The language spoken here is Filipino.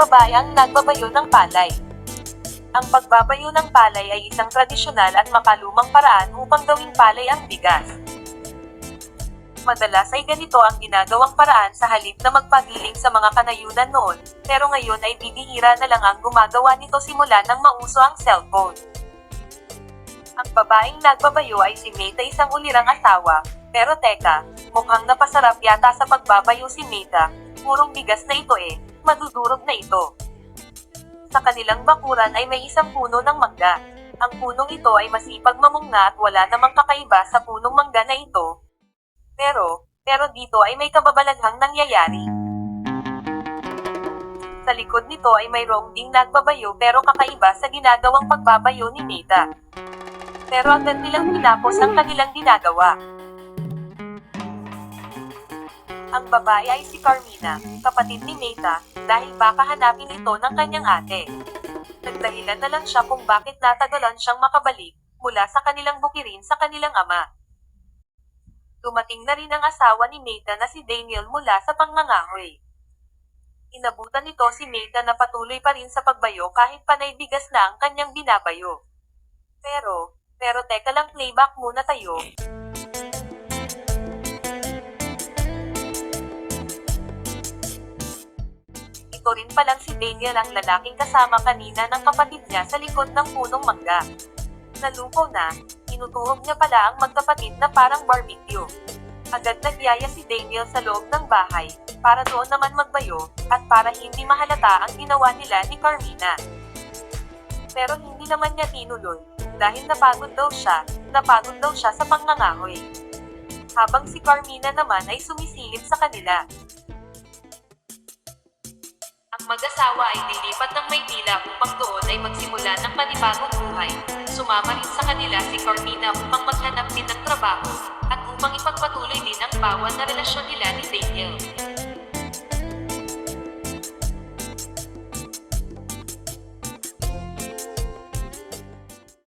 babae ang nagbabayo ng palay. Ang pagbabayo ng palay ay isang tradisyonal at makalumang paraan upang gawing palay ang bigas. Madalas ay ganito ang ginagawang paraan sa halip na magpagiling sa mga kanayunan noon, pero ngayon ay bibihira na lang ang gumagawa nito simula nang mauso ang cellphone. Ang babaeng nagbabayo ay si Meta isang ulirang asawa, pero teka, mukhang napasarap yata sa pagbabayo si Meta, purong bigas na ito eh, madudurog na ito. Sa kanilang bakuran ay may isang puno ng mangga. Ang punong ito ay masipag mamungna at wala namang kakaiba sa punong mangga na ito. Pero, pero dito ay may kababalaghang nangyayari. Sa likod nito ay mayroong ding nagbabayo pero kakaiba sa ginagawang pagbabayo ni Meta. Pero agad nilang tinapos ang kanilang ginagawa. Ang babae ay si Carmina, kapatid ni Meta, dahil baka hanapin ito ng kanyang ate. Nagdahilan na lang siya kung bakit natagalan siyang makabalik mula sa kanilang bukirin sa kanilang ama. Dumating na rin ang asawa ni Meta na si Daniel mula sa pangangahoy. Inabutan nito si Meta na patuloy pa rin sa pagbayo kahit panay bigas na ang kanyang binabayo. Pero, pero teka lang playback muna tayo. Ito rin palang si Daniel ang lalaking kasama kanina ng kapatid niya sa likod ng punong mangga. Nalupaw na, tinutuhog niya pala ang magkapatid na parang barbecue. Agad nagyaya si Daniel sa loob ng bahay, para doon naman magbayo, at para hindi mahalata ang ginawa nila ni Carmina. Pero hindi naman niya tinuloy, dahil napagod daw siya, napagod daw siya sa pangangahoy. Habang si Carmina naman ay sumisilip sa kanila. Mag-asawa ay lilipat ng Maynila upang doon ay magsimula ng panibagong buhay. Sumama rin sa kanila si Carmina upang maghanap din ng trabaho at upang ipagpatuloy din ang bawat na relasyon nila ni Daniel.